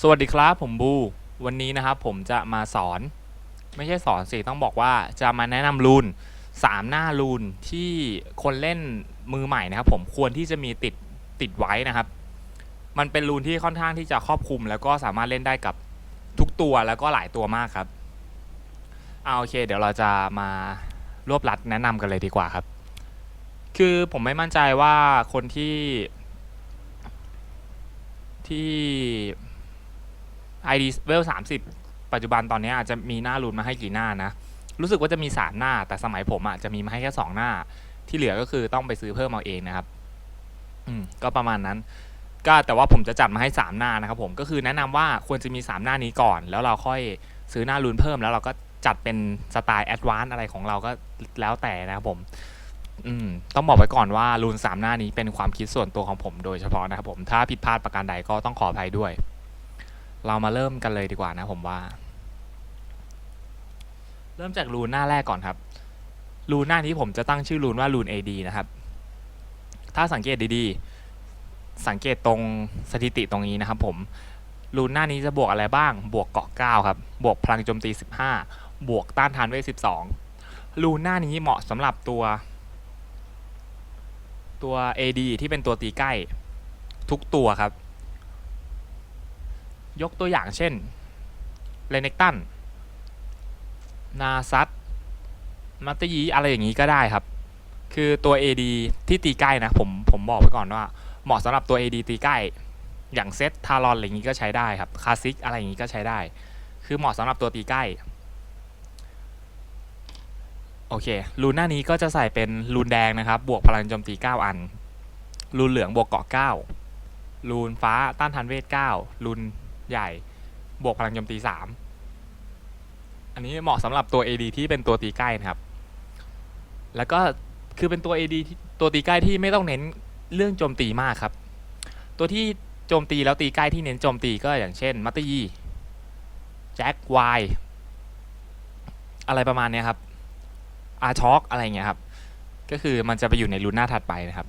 สวัสดีครับผมบู วันนี้นะครับผมจะมาสอน ไม่ใช่สอนสิต้องบอกว่าจะมาแนะนำรูนสามหน้ารูนที่คนเล่นมือใหม่นะครับ ผมควรที่จะมีติดติดไว้นะครับ มันเป็นรูนที่ค่อนข้างที่จะครอบคลุม แล้วก็สามารถเล่นได้กับทุกตัวแล้วก็หลายตัวมากครับเอาโอเค เดี๋ยวเราจะมารวบรัดแนะนำกันเลยดีกว่าครับ คือผมไม่มั่นใจว่าคนที่ที่ ID เวล30 ปัจจุบันตอนนี้อาจจะมีหน้ารูนมาให้กี่หน้านะ รู้สึกว่าจะมี3หน้า แต่สมัยผมอะจะมีมาให้แค่ 2 หน้า ที่เหลือก็คือต้องไปซื้อเพิ่มเอาเองนะครับ อืม ก็ประมาณนั้น ก็แต่ว่าผมจะจัดมาให้ 3 หน้านะครับผม ก็คือแนะนำว่าควรจะมี 3 หน้านี้ก่อน แล้วเราค่อยซื้อหน้ารูนเพิ่ม แล้วเราก็จัดเป็นสไตล์แอดวานซ์อะไรของเราก็แล้วแต่นะครับผมอืมต้องบอกไว้ก่อนว่ารูนสามหน้านี้เป็นความคิดส่วนตัวของผมโดยเฉพาะนะครับผมถ้าผิดพลาดประการใดก็ต้องขออภัยด้วย เรามาเริ่มกันเลยดีกว่านะผมว่า เริ่มจากรูนหน้าแรกก่อนครับ รูนหน้านี้ผมจะตั้งชื่อรูนว่ารูน AD นะครับ ถ้าสังเกตดีๆ สังเกตตรงสถิติตรงนี้นะครับผม รูนหน้านี้จะบวกอะไรบ้าง บวกเกาะ9ครับ บวกพลังโจมตี 15 บวกต้านทานเวท12 รูนหน้านี้เหมาะสำหรับตัว ตัว AD ที่เป็นตัวตีใกล้ ทุกตัวครับ ยกตัวอย่างเช่นเลเนกตันนาซัตมัตเตยีอะไรอย่างนี้ก็ได้ครับ คือตัว AD ที่ตีใกล้นะ ผมผมบอกไว้ก่อนว่า เหมาะสำหรับตัว AD ตีใกล้ อย่างเซตทารอนอะไรอย่างนี้ก็ใช้ได้ครับคาซิกอะไรอย่างนี้ก็ใช้ได้ คือเหมาะสำหรับตัวตีใกล้ โอเค รูนหน้านี้ก็จะใส่เป็นรูนแดงนะครับ บวกพลังโจมตี 9 อัน รูนเหลืองบวกเกาะ9รูนฟ้าต้านทานเวท 9 รูน ใหญ่ บวกพลังโจมตี3อันนี้เหมาะสำหรับตัว AD ที่เป็นตัวตีใกล้นะครับ แล้วก็คือเป็นตัว AD ที่ตัวตีใกล้ที่ไม่ต้องเน้นเรื่องโจมตีมากครับ ตัวที่โจมตีแล้วตีใกล้ที่เน้นโจมตีก็อย่างเช่นมัตตยีแจ็คไวอะไรประมาณนี้ครับอาช็อกอะไรเงี้ยครับ ก็คือมันจะไปอยู่ในรูนหน้าถัดไปนะครับ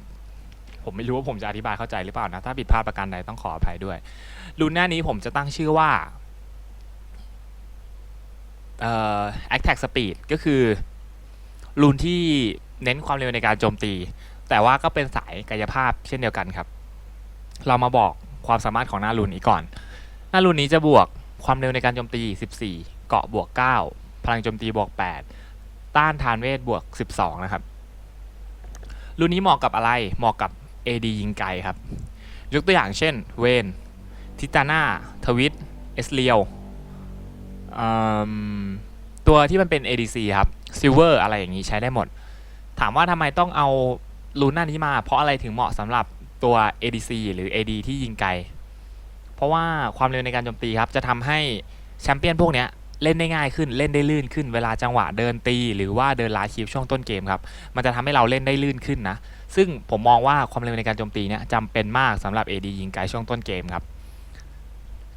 ผมไม่รู้ว่าผมจะอธิบายเข้าใจหรือเปล่านะ ถ้าผิดพลาดประการใดต้องขออภัยด้วยรูนหน้านี้ผมจะตั้งชื่อว่าเอ่อ attack speed ก็คือรูนที่เน้นความเร็วในการโจมตี แต่ว่าก็เป็นสายกายภาพเช่นเดียวกันครับ เรามาบอกความสามารถของหน้ารูนนี้ก่อน หน้ารูนนี้จะบวกความเร็วในการโจมตี 14 เกาะบวก 9 พลังโจมตีบวก 8 ต้านทานเวทบวก 12 นะครับ รุ่นนี้เหมาะกับอะไร เหมาะกับ AD ยิงไกลครับ ยกตัวอย่างเช่นเวนทิตาน่าทวิตเอสเลียวตัวที่มันเป็น ADC ครับซิลเวอร์อะไรอย่างนี้ใช้ได้หมด ถามว่าทำไมต้องเอารูนหน้านี้มา เพราะอะไรถึงเหมาะสำหรับตัว ADC หรือ AD ที่ยิงไกล เพราะว่าความเร็วในการโจมตีครับ จะทำให้แชมเปี้ยนพวกเนี้ยเล่นได้ง่ายขึ้นเล่นได้ลื่นขึ้น เวลาจังหวะเดินตี หรือว่าเดินลาคีฟช่วงต้นเกมครับ มันจะทำให้เราเล่นได้ลื่นขึ้นนะ ซึ่งผมมองว่าความเร็วในการโจมตีเนี่ยจำเป็นมากสำหรับ AD ยิงไกลช่วงต้นเกมครับ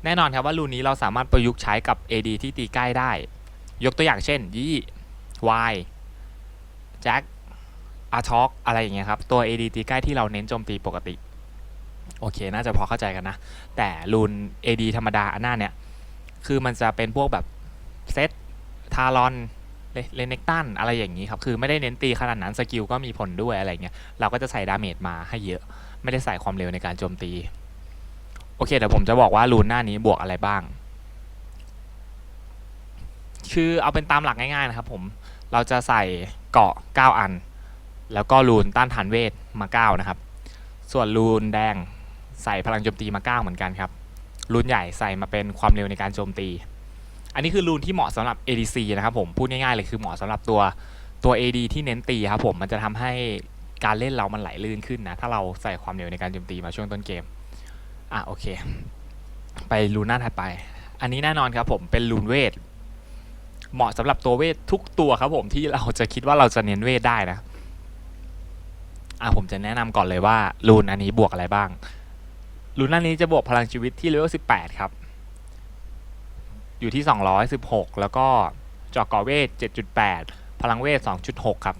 แน่นอนครับว่ารูนนี้เราสามารถประยุกต์ใช้กับ AD ที่ตีใกล้ได้ ยกตัวอย่างเช่นยี่วายแจ็คอาช็อกอะไรอย่างเงี้ยครับ ตัว AD ตีใกล้ที่เราเน้นโจมตีปกติ โอเค น่าจะพอเข้าใจกันนะ แต่รูน AD ธรรมดาอันหน้าเนี่ย คือมันจะเป็นพวกแบบเซตทารอน เลนเนกตันอะไรอย่างนี้ครับคือไม่ได้เน้นตีขนาดนั้นสกิลก็มีผลด้วยอะไรเงี้ยเราก็จะใส่ดาเมจมาให้เยอะ ไม่ได้ใส่ความเร็วในการโจมตี โอเคเดี๋ยวผมจะบอกว่ารูนหน้านี้บวกอะไรบ้าง คือเอาเป็นตามหลักง่ายๆนะครับผมเราจะใส่เกาะ 9 อัน แล้วก็รูนต้านทานเวทมา 9 นะครับ ส่วนรูนแดงใส่พลังโจมตีมา 9 เหมือนกันครับ รูนใหญ่ใส่มาเป็นความเร็วในการโจมตี อันนี้คือรูนที่เหมาะสำหรับ ADC นะครับผมพูดง่ายๆเลยคือเหมาะสำหรับตัวตัว AD ที่เน้นตีครับผมมันจะทำให้การเล่นเรามันไหลลื่นขึ้นนะ ถ้าเราใส่ความเร็วในการโจมตีมาช่วงต้นเกม อะโอเค ไปรูนหน้าถัดไป อันนี้แน่นอนครับผมเป็นรูนเวท เหมาะสำหรับตัวเวททุกตัวครับผมที่เราจะคิดว่าเราจะเน้นเวทได้นะ อะผมจะแนะนำก่อนเลยว่ารูนอันนี้บวกอะไรบ้างรูนหน้านี้จะบวกพลังชีวิตที่เลเวล18 ครับ อยู่ที่ 216 แล้วก็เจาะกาะเวท 7.8 พลังเวท 2.6 ครับ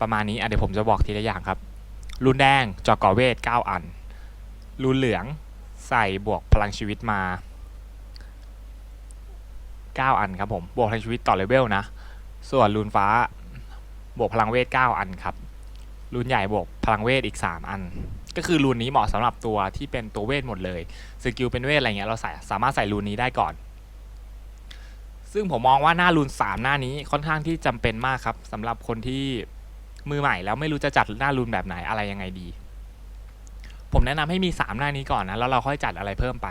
ประมาณนี้อะเดี๋ยวผมจะบอกทีละอย่างครับรูนแดงเจาะกาะเวท 9 อันรูนเหลืองใส่บวกพลังชีวิตมา 9 อันครับผม บวกพลังชีวิตต่อเลเวลนะ ส่วนรูนฟ้าบวกพลังเวท 9 อันครับรูนใหญ่บวกพลังเวทอีก 3 อัน ก็คือรูนนี้เหมาะสำหรับตัวที่เป็นตัวเวทหมดเลยสกิลเป็นเวทอะไรเงี้ยเราใส่สามารถใส่รูนนี้ได้ก่อน ซึ่งผมมองว่าหน้ารูน 3 หน้านี้ค่อนข้างที่จำเป็นมากครับสำหรับคนที่มือใหม่แล้วไม่รู้จะจัดหน้ารูนแบบไหนอะไรยังไงดี ผมแนะนำให้มี 3 หน้านี้ก่อนนะแล้วเราค่อยจัดอะไรเพิ่มไป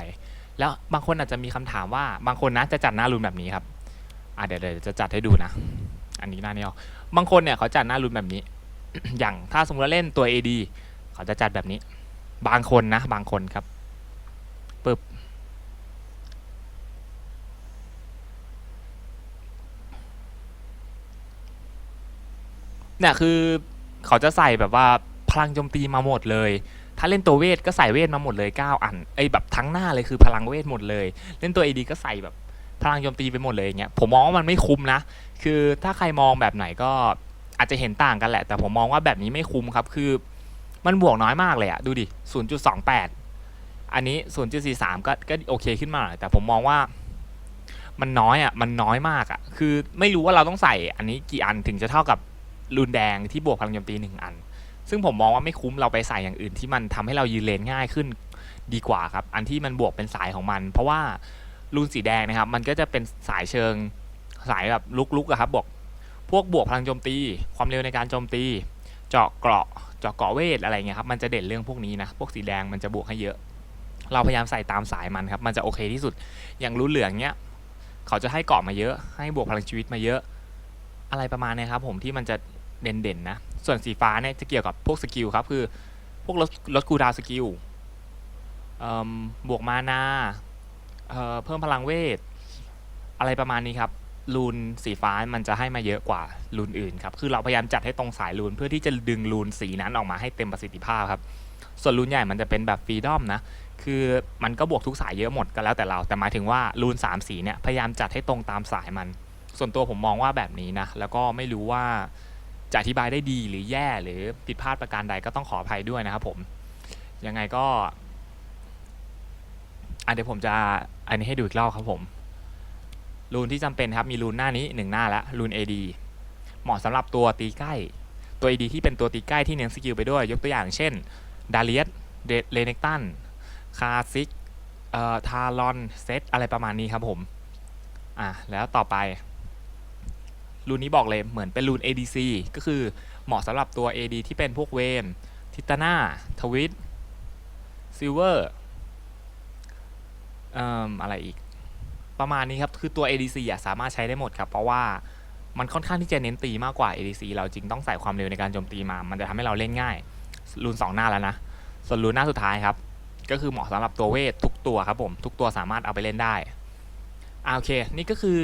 แล้วบางคนอาจจะมีคำถามว่าบางคนนะจะจัดหน้ารูนแบบนี้ครับอะเดี๋ยวเดี๋ยวจะจัดให้ดูนะ อันนี้หน้านี้เอาบางคนเนี่ยเขาจัดหน้ารูนแบบนี้ อย่างถ้าสมมติว่าเล่นตัว AD เขาจะจัดแบบนี้ บางคนนะ บางคนครับปึ๊บเนี่ยคือเขาจะใส่แบบว่าพลังโจมตีมาหมดเลย ถ้าเล่นตัวเวทก็ใส่เวทมาหมดเลย 9 อัน ไอ้แบบทั้งหน้าเลยคือพลังเวทหมดเลย เล่นตัว AD ก็ใส่แบบพลังโจมตีไปหมดเลยอย่างเงี้ย ผมมองว่ามันไม่คุ้มนะ คือถ้าใครมองแบบไหนก็อาจจะเห็นต่างกันแหละ แต่ผมมองว่าแบบนี้ไม่คุ้มครับ คือ มันบวกน้อยมากเลยอะดูดิ 0.28 อันนี้ 0.43 ก็ก็โอเคขึ้นมาหน่อยแต่ผมมองว่ามันน้อยอะมันน้อยมากอะคือไม่รู้ว่าเราต้องใส่อันนี้กี่อันถึงจะเท่ากับรูนแดงที่บวกพลังโจมตีหนึ่งอัน ซึ่งผมมองว่าไม่คุ้มเราไปใส่อย่างอื่นที่มันทำให้เรายืนเลนง่ายขึ้นดีกว่าครับ อันที่มันบวกเป็นสายของมัน เพราะว่ารูนสีแดงนะครับ มันก็จะเป็นสายเชิงสายแบบลุกๆอะครับบวกพวกบวกพลังโจมตี ความเร็วในการโจมตี เจาะเกราะ จาะเกาะเวทอะไรเงี้ยครับมันจะเด่นเรื่องพวกนี้นะพวกสีแดงมันจะบวกให้เยอะ เราพยายามใส่ตามสายมันครับมันจะโอเคที่สุดอย่างรูนเหลืองเนี้ยเขาจะให้เกาะมาเยอะ ให้บวกพลังชีวิตมาเยอะ อะไรประมาณนี้ครับผมที่มันจะเด่นๆนะส่วนสีฟ้าเนี่ยจะเกี่ยวกับพวกสกิลครับคือพวกลดลดคูดาวสกิลบวกมานาเเพิ่มพลังเวท อะไรประมาณนี้ครับ รูนสีฟ้ามันจะให้มาเยอะกว่ารูนอื่นครับ คือเราพยายามจัดให้ตรงสายรูนเพื่อที่จะดึงรูนสีนั้นออกมาให้เต็มประสิทธิภาพครับ ส่วนรูนใหญ่มันจะเป็นแบบฟรีดอมนะ คือมันก็บวกทุกสายเยอะหมดก็แล้วแต่เรา แต่หมายถึงว่ารูนสามสีเนี่ยพยายามจัดให้ตรงตามสายมัน ส่วนตัวผมมองว่าแบบนี้นะ แล้วก็ไม่รู้ว่าจะอธิบายได้ดีหรือแย่หรือผิดพลาดประการใดก็ต้องขออภัยด้วยนะครับผม ยังไงก็อะเดี๋ยวผมจะอันนี้ให้ดูอีกรอบครับผม รูนที่จำเป็นครับมีรูนหน้านี้หนึ่งหน้าละรูน AD เหมาะสำหรับตัวตีใกล้ ตัว AD ที่เป็นตัวตีใกล้ที่เน้นสกิลไปด้วย ยกตัวอย่างเช่นดาเลียสเรเนกตันคาซิกเอ่อทารอนเซตอะไรประมาณนี้ครับผมอะแล้วต่อไปรูนนี้บอกเลยเหมือนเป็นรูน ADC ก็คือเหมาะสำหรับตัว AD ที่เป็นพวกเวนทิตาน่าทวิตซิลเวอร์อะไรอีก ประมาณนี้ครับคือตัว ADC อะสามารถใช้ได้หมดครับ เพราะว่ามันค่อนข้างที่จะเน้นตีมากกว่า ADC เราจริงต้องใส่ความเร็วในการโจมตีมา มันจะทำให้เราเล่นง่ายรูน2หน้าแล้วนะ ส่วนรูนหน้าสุดท้ายครับ ก็คือเหมาะสำหรับตัวเวททุกตัวครับผม ทุกตัวสามารถเอาไปเล่นได้อ่าโอเค นี่ก็คือ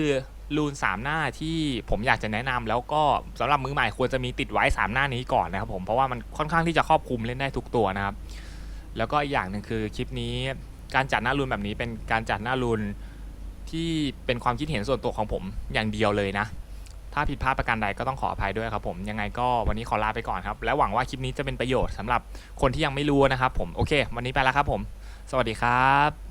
รูน3 หน้าที่ผมอยากจะแนะนำแล้วก็สำหรับมือใหม่ควรจะมีติดไว้ 3 หน้านี้ก่อนนะครับผมเพราะว่ามันค่อนข้างที่จะครอบคลุมเล่นได้ทุกตัวนะครับ แล้วก็อีกอย่างหนึ่งคือคลิปนี้การจัดหน้ารูนแบบนี้เป็นการจัดหน้ารูน ที่เป็นความคิดเห็นส่วนตัวของผมอย่างเดียวเลยนะ ถ้าผิดพลาดประการใดก็ต้องขออภัยด้วยครับผม ยังไงก็วันนี้ขอลาไปก่อนครับ และหวังว่าคลิปนี้จะเป็นประโยชน์สำหรับคนที่ยังไม่รู้นะครับผม โอเค วันนี้ไปแล้วครับผม สวัสดีครับ